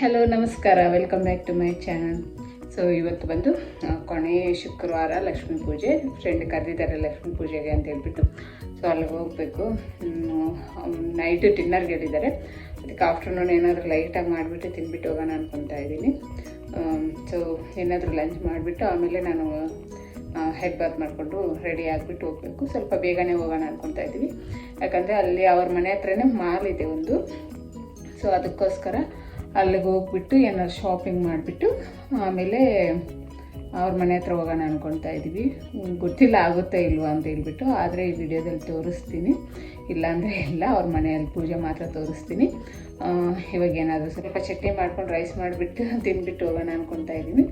Hello, ನಮಸ್ಕಾರ. Welcome back to my channel so ಇವತ್ತು ಬಂದು ಕೊನೆ ಶುಕ್ರವಾರ ಲಕ್ಷ್ಮೀ ಪೂಜೆ. ಫ್ರೆಂಡ್ ಕರೆದಿದ್ದಾರೆ ಲಕ್ಷ್ಮೀ ಪೂಜೆಗೆ ಅಂತ ಹೇಳ್ಬಿಟ್ಟು. ಸೊ ಅಲ್ಲಿಗೆ ಹೋಗಬೇಕು. ನೈಟು ಡಿನ್ನರ್ಗೆ ಹೇಳಿದ್ದಾರೆ. ಅದಕ್ಕೆ ಆಫ್ಟರ್ನೂನ್ ಏನಾದರೂ ಲೈಟಾಗಿ ಮಾಡಿಬಿಟ್ಟು ತಿನ್ಬಿಟ್ಟು ಹೋಗೋಣ ಅನ್ಕೊತಾ ಇದ್ದೀನಿ. ಸೊ ಏನಾದರೂ ಲಂಚ್ ಮಾಡಿಬಿಟ್ಟು ಆಮೇಲೆ ನಾನು ಹೆಡ್ ಬಾತ್ ಮಾಡಿಕೊಂಡು ರೆಡಿ ಆಗಿಬಿಟ್ಟು ಹೋಗಬೇಕು. ಸ್ವಲ್ಪ ಬೇಗನೆ ಹೋಗೋಣ ಅನ್ಕೊತಾ ಇದ್ದೀವಿ ಯಾಕಂದರೆ ಅಲ್ಲಿ ಅವ್ರ ಮನೆ ಹತ್ರನೇ ಮಾಲ್ ಇದೆ ಒಂದು. ಸೊ ಅದಕ್ಕೋಸ್ಕರ ಅಲ್ಲಿಗೆ ಹೋಗ್ಬಿಟ್ಟು ಏನಾದ್ರು ಶಾಪಿಂಗ್ ಮಾಡಿಬಿಟ್ಟು, ಆಮೇಲೆ ಅವ್ರ ಮನೆ ಹತ್ರ ಹೋಗೋಣ ಅನ್ಕೊತಾ ಇದ್ದೀವಿ ಗೊತ್ತಿಲ್ಲ ಆಗುತ್ತೆ ಇಲ್ವಾ ಅಂತ ಹೇಳ್ಬಿಟ್ಟು, ಆದರೆ ಈ ವಿಡಿಯೋದಲ್ಲಿ ತೋರಿಸ್ತೀನಿ. ಇಲ್ಲಾಂದರೆ ಇಲ್ಲ, ಅವ್ರ ಮನೆಯಲ್ಲಿ ಪೂಜೆ ಮಾತ್ರ ತೋರಿಸ್ತೀನಿ. ಇವಾಗ ಏನಾದರೂ ಸ್ವಲ್ಪ ಚಟ್ನಿ ಮಾಡ್ಕೊಂಡು ರೈಸ್ ಮಾಡಿಬಿಟ್ಟು ತಿಂದ್ಬಿಟ್ಟು ಹೋಗೋಣ ಅನ್ಕೊತಾ ಇದ್ದೀನಿ.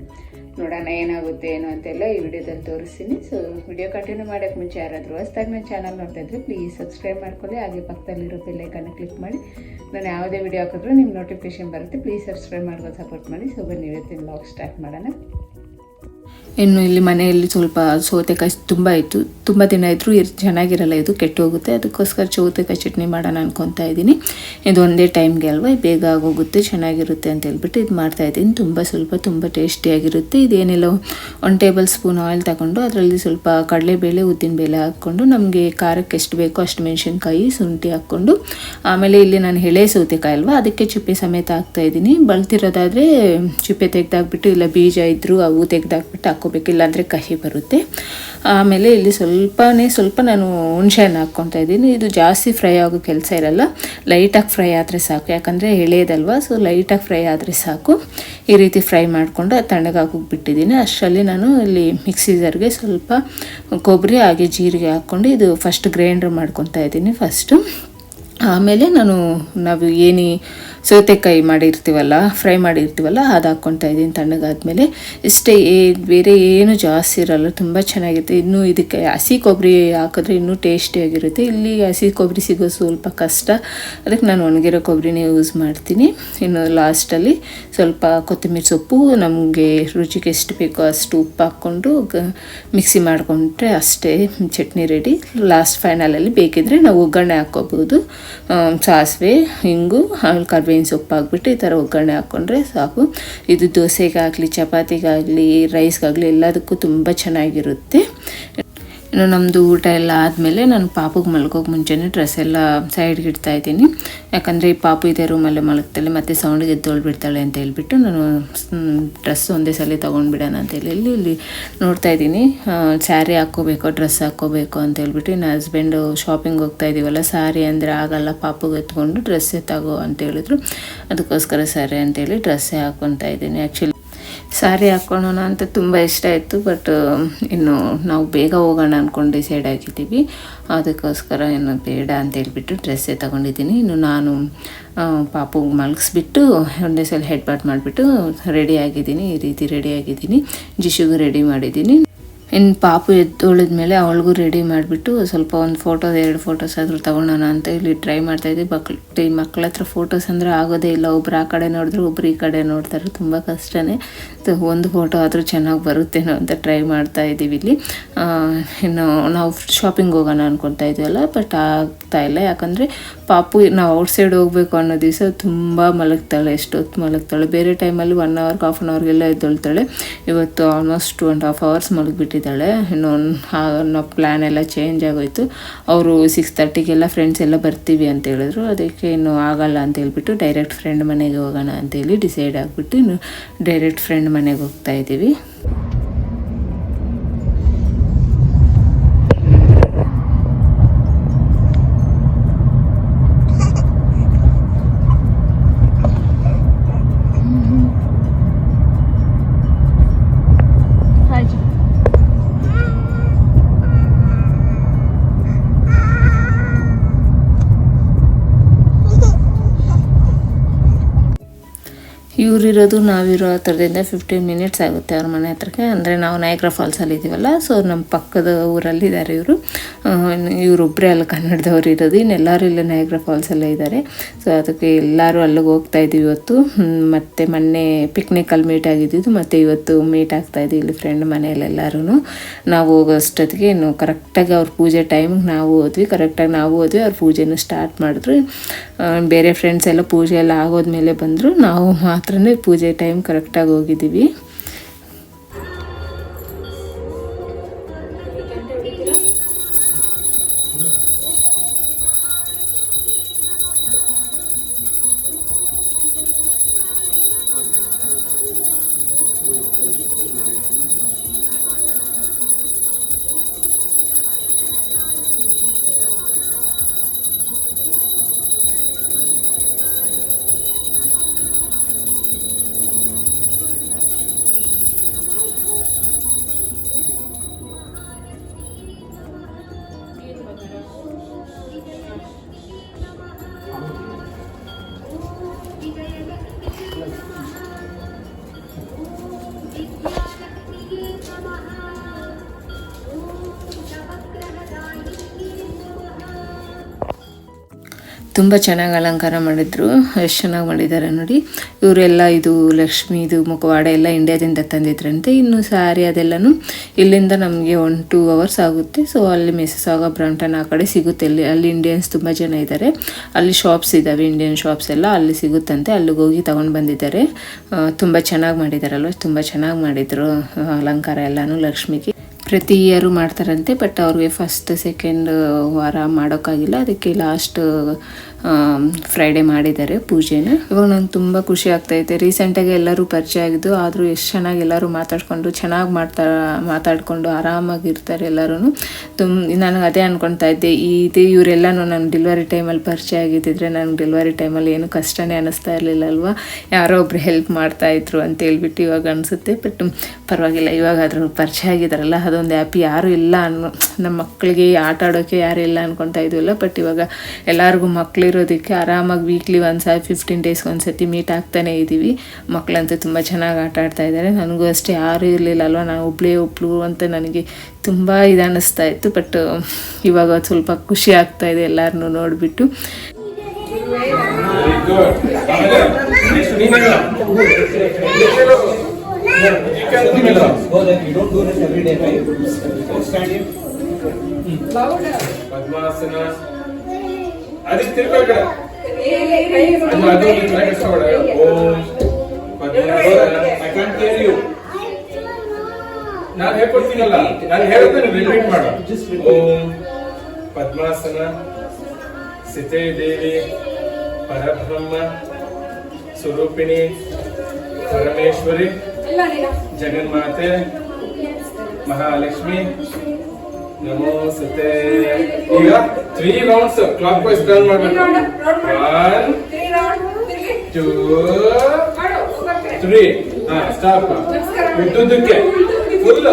ನೋಡೋಣ ಏನಾಗುತ್ತೆ ಏನು ಅಂತೆಲ್ಲ ಈ ವಿಡಿಯೋದಲ್ಲಿ ತೋರಿಸ್ತೀನಿ. ಸೊ ವಿಡಿಯೋ ಕಂಟಿನ್ಯೂ ಮಾಡೋಕ್ಕೆ ಮುಂಚೆ ಯಾರಾದರೂ ಹೊಸ್ದಾಗಿ ನನ್ನ ಚಾನಲ್ ನೋಡ್ತಾ ಇದ್ರೆ ಪ್ಲೀಸ್ ಸಬ್ಸ್ಕ್ರೈಬ್ ಮಾಡ್ಕೊಳ್ಳಿ. ಹಾಗೆ ಪಕ್ಕದಲ್ಲಿರೋ ಬೆಲ್ಲೈಕನ್ನು ಕ್ಲಿಕ್ ಮಾಡಿ. ನಾನು ಯಾವುದೇ ವಿಡಿಯೋ ಹಾಕಿದ್ರೂ ನಿಮ್ಮ ನೋಟಿಫಿಕೇಶನ್ ಬರುತ್ತೆ. ಪ್ಲೀಸ್ ಸಬ್ಸ್ಕ್ರೈಬ್ ಮಾಡ್ಕೊಂಡು ಸಪೋರ್ಟ್ ಮಾಡಿ. ಸೊ ಬನ್ನಿ, ಇವತ್ತಿನ ಬ್ಲಾಗ್ ಸ್ಟಾರ್ಟ್ ಮಾಡೋಣ. ಇನ್ನು ಇಲ್ಲಿ ಮನೆಯಲ್ಲಿ ಸ್ವಲ್ಪ ಸೌತೆಕಾಯಿ ತುಂಬ ಇತ್ತು. ತುಂಬ ದಿನ ಇದ್ದರೂ ಚೆನ್ನಾಗಿರಲ್ಲ. ಇದು ಕೆಟ್ಟು ಹೋಗುತ್ತೆ ಅದಕ್ಕೋಸ್ಕರ ಸೌತೆಕಾಯಿ ಚಟ್ನಿ ಮಾಡೋಣ ಅನ್ಕೊತಾ ಇದ್ದೀನಿ. ಇದು ಒಂದೇ ಟೈಮ್ಗೆ ಅಲ್ವಾ? ಬೇಗ ಆಗೋಗುತ್ತೆ, ಚೆನ್ನಾಗಿರುತ್ತೆ ಅಂತ ಹೇಳ್ಬಿಟ್ಟು ಇದು ಮಾಡ್ತಾ ಇದ್ದೀನಿ. ತುಂಬ ಸ್ವಲ್ಪ, ತುಂಬ ಟೇಸ್ಟಿಯಾಗಿರುತ್ತೆ. ಇದೇನಿಲ್ಲ, ಒಂದು ಟೇಬಲ್ ಸ್ಪೂನ್ ಆಯಿಲ್ ತಗೊಂಡು ಅದರಲ್ಲಿ ಸ್ವಲ್ಪ ಕಡಲೆಬೇಳೆ, ಉದ್ದಿನಬೇಳೆ ಹಾಕ್ಕೊಂಡು ನಮಗೆ ಖಾರಕ್ಕೆ ಎಷ್ಟು ಬೇಕೋ ಅಷ್ಟು ಮೆಣಸಿನ್ಕಾಯಿ, ಶುಂಠಿ ಹಾಕ್ಕೊಂಡು ಆಮೇಲೆ ಇಲ್ಲಿ ನಾನು ಎಳೆ ಸೌತೆಕಾಯಿ ಅಲ್ವಾ? ಅದಕ್ಕೆ ಚಿಪ್ಪೆ ಸಮೇತ ಹಾಕ್ತಾ ಇದ್ದೀನಿ. ಬಳ್ತಿರೋದಾದರೆ ಚಿಪ್ಪೆ ತೆಗೆದಾಕ್ಬಿಟ್ಟು ಇಲ್ಲ ಬೀಜ ಇದ್ದರೂ ಅವು ತೆಗೆದಾಕ್ಬಿಟ್ಟು ಹಾಕ್ಕೋಬೇಕಿಲ್ಲ ಇಲ್ಲಾಂದರೆ ಕಹಿ ಬರುತ್ತೆ. ಆಮೇಲೆ ಇಲ್ಲಿ ಸ್ವಲ್ಪನೇ, ಸ್ವಲ್ಪ ನಾನು ಹುಣಸೆಹಣ್ಣು ಹಾಕ್ಕೊತಾ ಇದ್ದೀನಿ. ಇದು ಜಾಸ್ತಿ ಫ್ರೈ ಆಗೋ ಕೆಲಸ ಇರಲ್ಲ. ಲೈಟಾಗಿ ಫ್ರೈ ಆದರೆ ಸಾಕು. ಯಾಕಂದರೆ ಎಳೆಯದಲ್ವ? ಸೊ ಲೈಟಾಗಿ ಫ್ರೈ ಆದರೆ ಸಾಕು. ಈ ರೀತಿ ಫ್ರೈ ಮಾಡಿಕೊಂಡು ಅದು ತಣ್ಣಗೆ ಬಿಟ್ಟಿದ್ದೀನಿ ಅಷ್ಟರಲ್ಲಿ ನಾನು ಇಲ್ಲಿ ಮಿಕ್ಸಿ ಜಾರ್ಗೆ ಸ್ವಲ್ಪ ಕೊಬ್ಬರಿ, ಹಾಗೆ ಜೀರಿಗೆ ಹಾಕ್ಕೊಂಡು ಇದು ಫಸ್ಟ್ ಗ್ರೈಂಡ್ರ್ ಮಾಡ್ಕೊತಾ ಇದ್ದೀನಿ ಫಸ್ಟು ಆಮೇಲೆ ನಾನು, ನಾವು ಏನು ಸೌತೆಕಾಯಿ ಮಾಡಿರ್ತೀವಲ್ಲ, ಫ್ರೈ ಮಾಡಿರ್ತೀವಲ್ಲ, ಅದು ಹಾಕ್ಕೊತಾ ಇದ್ದೀನಿ ತಣ್ಣಗಾದ್ಮೇಲೆ. ಇಷ್ಟೇ ಬೇರೆ ಏನು ಜಾಸ್ತಿ ಇರಲ್ಲ, ತುಂಬ ಚೆನ್ನಾಗಿರುತ್ತೆ. ಇನ್ನು ಇದಕ್ಕೆ ಹಸಿ ಕೊಬ್ಬರಿ ಹಾಕಿದ್ರೆ ಇನ್ನೂ ಟೇಸ್ಟಿಯಾಗಿರುತ್ತೆ ಇಲ್ಲಿ ಹಸಿ ಕೊಬ್ಬರಿ ಸಿಗೋ ಸ್ವಲ್ಪ ಕಷ್ಟ. ಅದಕ್ಕೆ ನಾನು ಒಣಗಿರೋ ಕೊಬ್ಬರಿನೇ ಯೂಸ್ ಮಾಡ್ತೀನಿ. ಇನ್ನು ಲಾಸ್ಟಲ್ಲಿ ಸ್ವಲ್ಪ ಕೊತ್ತಂಬರಿ ಸೊಪ್ಪು, ನಮಗೆ ರುಚಿಗೆ ಎಷ್ಟು ಬೇಕೋ ಅಷ್ಟು ಉಪ್ಪು ಹಾಕ್ಕೊಂಡು ಮಿಕ್ಸಿ ಮಾಡಿಕೊಂಡ್ರೆ ಅಷ್ಟೇ ಚಟ್ನಿ ರೆಡಿ ಲಾಸ್ಟ್ ಫೈನಲಲ್ಲಿ ಬೇಕಿದ್ರೆ ನಾವು ಒಗ್ಗರಣೆ ಹಾಕ್ಕೋಬೋದು. ಸಾಸಿವೆ ಹಿಂಗು ಆಮೇಲೆ ಕರ್ಬೇವಿನ ಸೊಪ್ಪು ಹಾಕ್ಬಿಟ್ಟು ಈ ಥರ ಒಗ್ಗರಣೆ ಹಾಕ್ಕೊಂಡ್ರೆ ಸಾಕು. ಇದು ದೋಸೆಗಾಗಲಿ, ಚಪಾತಿಗಾಗಲಿ ರೈಸ್ಗಾಗಲಿ ಎಲ್ಲದಕ್ಕೂ ತುಂಬ ಚೆನ್ನಾಗಿರುತ್ತೆ. ಇನ್ನು ನಮ್ಮದು ಊಟ ಎಲ್ಲ ಆದಮೇಲೆ ನಾನು ಪಾಪುಗೆ ಮಲ್ಗೋಕೆ ಮುಂಚೆನೇ ಡ್ರೆಸ್ ಎಲ್ಲ ಸೈಡ್ಗೆ ಇಡ್ತಾ ಇದ್ದೀನಿ. ಯಾಕಂದರೆ ಈ ಪಾಪು ಇದೆ ರೂಮಲ್ಲೇ ಮಲಗ್ತಾಳೆ, ಮತ್ತು ಸೌಂಡಿಗೆ ಎದ್ದೊಳ್ಬಿಡ್ತಾಳೆ ಅಂತ ಹೇಳ್ಬಿಟ್ಟು ನಾನು ಡ್ರೆಸ್ ಒಂದೇ ಸಲ ತೊಗೊಂಡ್ಬಿಡೋಣ ಅಂತ ಹೇಳಿ ಇಲ್ಲಿ ಇಲ್ಲಿ ನೋಡ್ತಾ ಇದ್ದೀನಿ. ಸ್ಯಾರಿ ಹಾಕ್ಕೋಬೇಕು ಡ್ರೆಸ್ ಹಾಕ್ಕೋಬೇಕು ಅಂತ ಹೇಳ್ಬಿಟ್ಟು ಇನ್ನು ಹಸ್ಬೆಂಡು ಶಾಪಿಂಗ್ ಹೋಗ್ತಾ ಇದ್ದೀವಲ್ಲ ಸ್ಯಾರಿ ಅಂದರೆ ಆಗಲ್ಲ, ಪಾಪುಗೆ ಎತ್ಕೊಂಡು ಡ್ರೆಸ್ಸೇ ತಗೋ ಅಂತ ಹೇಳಿದ್ರು. ಅದಕ್ಕೋಸ್ಕರ ಸ್ಯಾರಿ ಅಂತೇಳಿ ಡ್ರೆಸ್ಸೇ ಹಾಕ್ಕೊತಾ ಇದ್ದೀನಿ. ಆ್ಯಕ್ಚುಲಿ ಸ್ಯಾರಿ ಹಾಕ್ಕೊಳ್ಳೋಣ ಅಂತ ತುಂಬ ಇಷ್ಟ ಆಯಿತು ಬಟ್ ಇನ್ನು ನಾವು ಬೇಗ ಹೋಗೋಣ ಅಂದ್ಕೊಂಡು ಡಿಸೈಡ್ ಆಗಿದ್ದೀವಿ. ಅದಕ್ಕೋಸ್ಕರ ಏನು ಬೇಡ ಅಂತ ಹೇಳ್ಬಿಟ್ಟು ಡ್ರೆಸ್ಸೇ ತೊಗೊಂಡಿದ್ದೀನಿ. ಇನ್ನು ನಾನು ಪಾಪುಗೆ ಪಾಪು ಮಲಗಿಸ್ಬಿಟ್ಟು ಒಂದೇ ಸಲ ಹೆಡ್ ಬಾಟ್ ಮಾಡಿಬಿಟ್ಟು ರೆಡಿ ಆಗಿದ್ದೀನಿ, ಈ ರೀತಿ ರೆಡಿ ಆಗಿದ್ದೀನಿ. ಜಿಶುಗೂ ರೆಡಿ ಮಾಡಿದ್ದೀನಿ. ಇನ್ನು ಪಾಪು ಎದ್ದೊಳಿದ್ಮೇಲೆ ಅವಳಿಗೂ ರೆಡಿ ಮಾಡಿಬಿಟ್ಟು ಸ್ವಲ್ಪ ಒಂದು ಫೋಟೋ ಎರಡು ಫೋಟೋಸ್ ಆದರೂ ತೊಗೊಳೋಣ ಅಂತ ಇಲ್ಲಿ ಟ್ರೈ ಮಾಡ್ತಾಯಿದ್ವಿ ಮಕ್ಳು ಈ ಮಕ್ಳ ಹತ್ರ ಫೋಟೋಸ್ ಅಂದರೆ ಆಗೋದೇ ಇಲ್ಲ. ಒಬ್ರು ಆ ಕಡೆ ನೋಡಿದ್ರು ಒಬ್ರು ಈ ಕಡೆ ನೋಡ್ತಾರೆ. ತುಂಬ ಕಷ್ಟನೇ. ಒಂದು ಫೋಟೋ ಆದರೂ ಚೆನ್ನಾಗಿ ಬರುತ್ತೇನೋ ಅಂತ ಟ್ರೈ ಮಾಡ್ತಾ ಇದ್ದೀವಿ ಇಲ್ಲಿ. ಆ, ಇನ್ನು ನಾವು ಶಾಪಿಂಗ್ ಹೋಗೋಣ ಅಂದ್ಕೊಳ್ತಾ ಇದ್ದೀವಲ್ಲ ಬಟ್ ಆಗ್ತಾ ಇಲ್ಲ. ಯಾಕಂದರೆ ಪಾಪು ನಾವು ಔಟ್ ಸೈಡ್ ಹೋಗಬೇಕು ಅನ್ನೋ ದಿವಸ ತುಂಬ ಮಲಗ್ತಾಳೆ, ಎಷ್ಟೊತ್ತು ಮಲಗ್ತಾಳೆ. ಬೇರೆ ಟೈಮಲ್ಲಿ ಒನ್ ಅವರ್ಗೆ ಹಾಫ್ ಆನ್ ಅವರ್ಗೆಲ್ಲ ಎದ್ದೊಳ್ತಾಳೆ. ಇವತ್ತು almost two and half hours ಮಲಗಿಬಿಟ್ಟಿದ್ದಾಳೆ. ಇನ್ನೊಂದು ನಾವು ಪ್ಲ್ಯಾನ್ ಎಲ್ಲ ಚೇಂಜ್ ಆಗೋಯ್ತು. ಅವರು ಸಿಕ್ಸ್ ತರ್ಟಿಗೆಲ್ಲ ಫ್ರೆಂಡ್ಸ್ ಎಲ್ಲ ಬರ್ತೀವಿ ಅಂತ ಹೇಳಿದ್ರು. ಅದಕ್ಕೆ ಇನ್ನು ಆಗಲ್ಲ ಅಂತ ಹೇಳ್ಬಿಟ್ಟು ಡೈರೆಕ್ಟ್ ಫ್ರೆಂಡ್ ಮನೆಗೆ ಹೋಗೋಣ ಅಂತೇಳಿ ಡಿಸೈಡ್ ಆಗಿಬಿಟ್ಟು ಇನ್ನು ಡೈರೆಕ್ಟ್ ಫ್ರೆಂಡ್ ಮನೆಗೆ ಹೋಗ್ತಾ ಇದ್ದೀವಿ. ಇವರಿರೋದು ನಾವಿರೋ ಹತ್ರದಿಂದ ಫಿಫ್ಟೀನ್ ಮಿನಿಟ್ಸ್ ಆಗುತ್ತೆ ಅವ್ರ ಮನೆ ಹತ್ರಕ್ಕೆ. ಅಂದರೆ ನಾವು ನಾಯಗ್ರ ಫಾಲ್ಸಲ್ಲಿ ಇದ್ದೀವಲ್ಲ ಸೊ ನಮ್ಮ ಪಕ್ಕದ ಊರಲ್ಲಿದ್ದಾರೆ ಇವರು. ಇವರೊಬ್ಬರೇ ಅಲ್ಲಿ ಕನ್ನಡದವ್ರು ಇರೋದು. ಇನ್ನೆಲ್ಲರೂ ಇಲ್ಲೇ ನಾಯಕರ ಫಾಲ್ಸಲ್ಲೇ ಇದ್ದಾರೆ. ಸೊ ಅದಕ್ಕೆ ಎಲ್ಲರೂ ಅಲ್ಲಿಗೆ ಹೋಗ್ತಾ ಇದ್ದೀವಿ ಇವತ್ತು. ಮತ್ತು ಮೊನ್ನೆ ಪಿಕ್ನಿಕಲ್ಲಿ ಮೀಟ್ ಆಗಿದ್ದಿದ್ದು, ಮತ್ತು ಇವತ್ತು ಮೀಟ್ ಆಗ್ತಾ ಇದ್ದೀವಿ ಇಲ್ಲಿ ಫ್ರೆಂಡ್ ಮನೆಯಲ್ಲಿ ಎಲ್ಲರೂ ನಾವು ಹೋಗೋಷ್ಟೊತ್ತಿಗೆ ಇನ್ನು ಕರೆಕ್ಟಾಗಿ ಅವ್ರ ಪೂಜೆ ಟೈಮಿಗೆ ನಾವು ಹೋದ್ವಿ. ಕರೆಕ್ಟಾಗಿ ನಾವು ಹೋದ್ವಿ, ಅವ್ರ ಪೂಜೆನೂ ಸ್ಟಾರ್ಟ್ ಮಾಡಿದ್ರು. ಬೇರೆ ಫ್ರೆಂಡ್ಸ್ ಎಲ್ಲ ಪೂಜೆ ಎಲ್ಲ ಆಗೋದ್ಮೇಲೆ ಬಂದರು. ನಾವು ಮಾತ್ರನೇ ಪೂಜೆ ಟೈಮ್ ಕರೆಕ್ಟಾಗಿ ಹೋಗಿದ್ದೀವಿ. ತುಂಬ ಚೆನ್ನಾಗಿ ಅಲಂಕಾರ ಮಾಡಿದ್ರು. ಎಷ್ಟು ಚೆನ್ನಾಗಿ ಮಾಡಿದ್ದಾರೆ ನೋಡಿ. ಇವರೆಲ್ಲ ಇದು ಲಕ್ಷ್ಮೀದು ಮುಖವಾಡ ಎಲ್ಲ ಇಂಡಿಯಾದಿಂದ ತಂದಿದ್ರಂತೆ. ಇನ್ನು ಸ್ಯಾರಿ ಅದೆಲ್ಲನೂ ಇಲ್ಲಿಂದ ನಮಗೆ ಒನ್ ಟೂ ಅವರ್ಸ್ ಆಗುತ್ತೆ. ಸೊ ಅಲ್ಲಿ ಮಿಸಸ್ ಆಗ ಬ್ರಾಂಟನ್ ಆ ಕಡೆ ಸಿಗುತ್ತೆ. ಅಲ್ಲಿ ಅಲ್ಲಿ ಇಂಡಿಯನ್ಸ್ ತುಂಬ ಜನ ಇದ್ದಾರೆ ಅಲ್ಲಿ ಶಾಪ್ಸ್ ಇದ್ದಾವೆ ಇಂಡಿಯನ್ ಶಾಪ್ಸ್ ಎಲ್ಲ ಅಲ್ಲಿ ಸಿಗುತ್ತಂತೆ. ಅಲ್ಲಿಗೆ ಹೋಗಿ ತೊಗೊಂಡು ಬಂದಿದ್ದಾರೆ. ತುಂಬ ಚೆನ್ನಾಗಿ ಮಾಡಿದಾರಲ್ವ? ತುಂಬ ಚೆನ್ನಾಗಿ ಮಾಡಿದರು ಅಲಂಕಾರ ಎಲ್ಲನೂ ಲಕ್ಷ್ಮಿಗೆ. ಪ್ರತಿ ಇಯರು ಮಾಡ್ತಾರಂತೆ ಬಟ್ ಅವ್ರಿಗೆ ಫಸ್ಟ್ ಸೆಕೆಂಡ್ ವಾರ ಮಾಡೋಕ್ಕಾಗಿಲ್ಲ. ಅದಕ್ಕೆ ಲಾಸ್ಟ್ ಫ್ರೈಡೇ ಮಾಡಿದ್ದಾರೆ ಪೂಜೆನ. ಇವಾಗ ನಂಗೆ ತುಂಬ ಖುಷಿ ಆಗ್ತೈತೆ ರೀಸೆಂಟಾಗಿ ಎಲ್ಲರೂ ಪರಿಚಯ ಆಗಿದ್ದು, ಆದರೂ ಎಷ್ಟು ಚೆನ್ನಾಗಿ ಎಲ್ಲರೂ ಮಾತಾಡ್ಕೊಂಡು, ಚೆನ್ನಾಗಿ ಮಾಡ್ತಾ, ಮಾತಾಡಿಕೊಂಡು ಆರಾಮಾಗಿರ್ತಾರೆ ಎಲ್ಲರೂ ತುಂಬ ನನಗೆ ಅದೇ ಅಂದ್ಕೊಳ್ತಾ ಇದ್ದೆ ಇದು ಇವರೆಲ್ಲನೂ ನನ್ನ ಡೆಲಿವರಿ ಟೈಮಲ್ಲಿ ಪರಿಚಯ ಆಗಿದ್ದಿದ್ರೆ ನನಗೆ ಡೆಲಿವರಿ ಟೈಮಲ್ಲಿ ಏನು ಕಷ್ಟನೇ ಅನ್ನಿಸ್ತಾ ಇರಲಿಲ್ಲ ಅಲ್ವಾ? ಯಾರೋ ಒಬ್ರು ಹೆಲ್ಪ್ ಮಾಡ್ತಾಯಿದ್ರು ಅಂತ ಹೇಳ್ಬಿಟ್ಟು ಇವಾಗ ಅನಿಸುತ್ತೆ. ಬಟ್ ಪರವಾಗಿಲ್ಲ ಇವಾಗ ಅದ್ರ ಪರಿಚಯ ಆಗಿದ್ದಾರಲ್ಲ ಅದೊಂದು ಹ್ಯಾಪಿ ಯಾರು ಇಲ್ಲ ಅನ್ನೋ, ನಮ್ಮ ಮಕ್ಕಳಿಗೆ ಆಟ ಆಡೋಕ್ಕೆ ಯಾರು ಇಲ್ಲ ಅಂದ್ಕೊಳ್ತಾ ಇದ್ವಲ್ಲ ಬಟ್ ಇವಾಗ ಎಲ್ಲರಿಗೂ ಮಕ್ಕಳಿರೋದಕ್ಕೆ ಆರಾಮಾಗಿ ವೀಕ್ಲಿ ಒಂದು ಸಾರಿ ಫಿಫ್ಟೀನ್ ಡೇಸ್ಗೆ ಒಂದು ಸತಿ ಮೀಟ್ ಆಗ್ತಾನೆ ಇದ್ದೀವಿ ಮಕ್ಕಳಂತೂ ತುಂಬ ಚೆನ್ನಾಗಿ ಆಟ ಆಡ್ತಾ ಇದ್ದಾರೆ. ನನಗೂ ಅಷ್ಟೇ ಯಾರೂ ಇರಲಿಲ್ಲ ಅಲ್ವಾ ನಾನು ಒಬ್ಳೇ ಒಬ್ಳು ಅಂತ ನನಗೆ ತುಂಬ ಇದನ್ನಿಸ್ತಾ ಇತ್ತು. ಬಟ್ ಇವಾಗ ಸ್ವಲ್ಪ ಖುಷಿ ಆಗ್ತಾ ಇದೆ ಎಲ್ಲರನ್ನೂ ನೋಡಿಬಿಟ್ಟು. ಪದ್ಮಾಸನ ಅದಕ್ಕೆ ತಿರ್ಗಾ ಕಡೆ. ಅದು ಅದು ತಲೆ ಕೆಡ್ಸ್ಕೊಬೇಡ. ಓಂ ಪದ್ಮಾಸನ ಐ ಕ್ಯಾನ್ ಯು ನಾನು ಹೇಳ್ಕೊಡ್ತೀನಲ್ಲ. ನಾನು ಹೇಳ್ತೇನೆ ರಿಪೀಟ್ ಮಾಡು. ಓಂ ಪದ್ಮಾಸನ ಸಿತೇ ದೇವಿ ಪರಬ್ರಹ್ಮ ಸ್ವರೂಪಿಣಿ ಪರಮೇಶ್ವರಿ ಜಗನ್ಮಾತೆ ಮಹಾಲಕ್ಷ್ಮಿ ನಮೋಸ್ತೇ. ಈಗ three rounds clockwise turn ಮಾಡ್ಬೇಕು ಒನ್ ಟೂ ತ್ರೀ ಹಾ ಸ್ಟಾಪ್ ಬಿಟ್ಟುದಕ್ಕೆ ಫುಲ್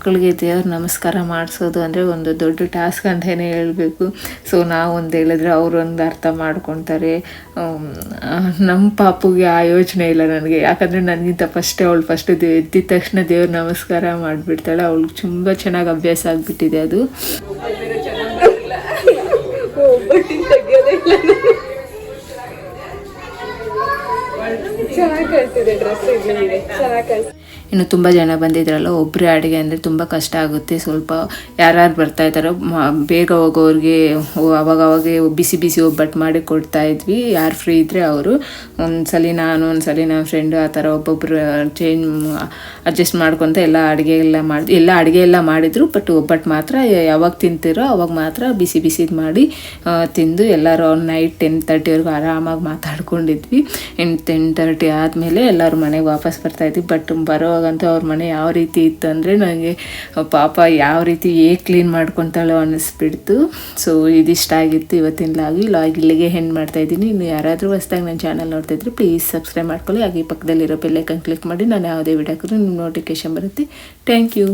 ಮಕ್ಕಳಿಗೆ ದೇವ್ರ ನಮಸ್ಕಾರ ಮಾಡಿಸೋದು ಅಂದರೆ ಒಂದು ದೊಡ್ಡ ಟಾಸ್ಕ್ ಅಂತಲೇ ಹೇಳಬೇಕು. ಸೊ ನಾವು ಒಂದು ಹೇಳಿದ್ರೆ ಅವರೊಂದು ಅರ್ಥ ಮಾಡ್ಕೊತಾರೆ. ನಮ್ಮ ಪಾಪುಗೆ ಆ ಯೋಚನೆ ಇಲ್ಲ ನನಗೆ. ಯಾಕಂದರೆ ನನಗಿಂತ ಫಸ್ಟೇ ಅವಳು ಫಸ್ಟ್ ಎದ್ದಿದ ತಕ್ಷಣ ದೇವ್ರ ನಮಸ್ಕಾರ ಮಾಡಿಬಿಡ್ತಾಳೆ. ಅವಳಿಗೆ ತುಂಬ ಚೆನ್ನಾಗಿ ಅಭ್ಯಾಸ ಆಗಿಬಿಟ್ಟಿದೆ ಅದು. ಇನ್ನು ತುಂಬ ಜನ ಬಂದಿದ್ರಲ್ಲ ಒಬ್ಬರೇ ಅಡುಗೆ ಅಂದರೆ ತುಂಬ ಕಷ್ಟ ಆಗುತ್ತೆ. ಸ್ವಲ್ಪ ಯಾರ್ಯಾರು ಬರ್ತಾ ಇದ್ದಾರೋ ಬೇಗ ಹೋಗೋರಿಗೆ ಓ- ಅವಾಗ ಅವಾಗೆ ಬಿಸಿ ಬಿಸಿ ಒಬ್ಬಟ್ಟು ಮಾಡಿ ಕೊಡ್ತಾ ಇದ್ವಿ. ಯಾರು ಫ್ರೀ ಇದ್ದರೆ ಅವರು. ಒಂದ್ಸಲಿ ನಾನು, ಒಂದ್ಸಲಿ ನನ್ನ ಫ್ರೆಂಡು ಆ ಥರ ಒಬ್ಬೊಬ್ಬರು ಚೇಂಜ್ ಅಡ್ಜಸ್ಟ್ ಮಾಡ್ಕೊತ ಎಲ್ಲ ಅಡುಗೆ ಎಲ್ಲ ಮಾಡಿ, ಎಲ್ಲ ಅಡುಗೆ ಎಲ್ಲ ಮಾಡಿದ್ರು. ಬಟ್ ಒಬ್ಬಟ್ಟು ಮಾತ್ರ ಯಾವಾಗ ತಿಂತಿರೋ ಅವಾಗ ಮಾತ್ರ ಬಿಸಿ ಬಿಸಿದು ಮಾಡಿ ತಿಂದು ಎಲ್ಲರೂ ನೈಟ್ ಟೆನ್ ತರ್ಟಿವರೆಗೂ ಆರಾಮಾಗಿ ಮಾತಾಡ್ಕೊಂಡಿದ್ವಿ. ಇನ್ನು ಟೆನ್ ತರ್ಟಿ ಆದಮೇಲೆ ಎಲ್ಲರೂ ಮನೆಗೆ ವಾಪಸ್ ಬರ್ತಾ ಇದ್ವಿ. ಬಟ್ ಬರೋವಾಗಂತೂ ಅವ್ರ ಮನೆ ಯಾವ ರೀತಿ ಇತ್ತು ಅಂದರೆ ನನಗೆ ಪಾಪ ಯಾವ ರೀತಿ ಹೇಗೆ ಕ್ಲೀನ್ ಮಾಡ್ಕೊತಾಳೋ ಅನ್ನಿಸ್ಬಿಡ್ತು. ಸೊ ಇದಿಷ್ಟ ಆಗಿತ್ತು ಇವತ್ತಿನ ಲಾಗಿ ಲಾಗ್ ಇಲ್ಲಿಗೆ ಹೆಣ್ಣು ಮಾಡ್ತಾ ಇದ್ದೀನಿ. ಇನ್ನು ಯಾರಾದರೂ ಹೊಸ್ದಾಗಿ ನನ್ನ ಚಾನಲ್ ನೋಡ್ತಾ ಇದ್ರೆ ಪ್ಲೀಸ್ ಸಬ್ಸ್ಕ್ರೈಬ್ ಮಾಡ್ಕೊಳ್ಳಿ. ಹಾಗೆ ಪಕ್ಕದಲ್ಲಿರೋ ಬೆಲ್ಲೈಕನ್ ಕ್ಲಿಕ್ ಮಾಡಿ. ನಾನು ಯಾವುದೇ ವಿಡಿಯೋ ನಿಮ್ಮ ನೋಟಿಫಿಕೇಶನ್ ಬರುತ್ತೆ. Thank you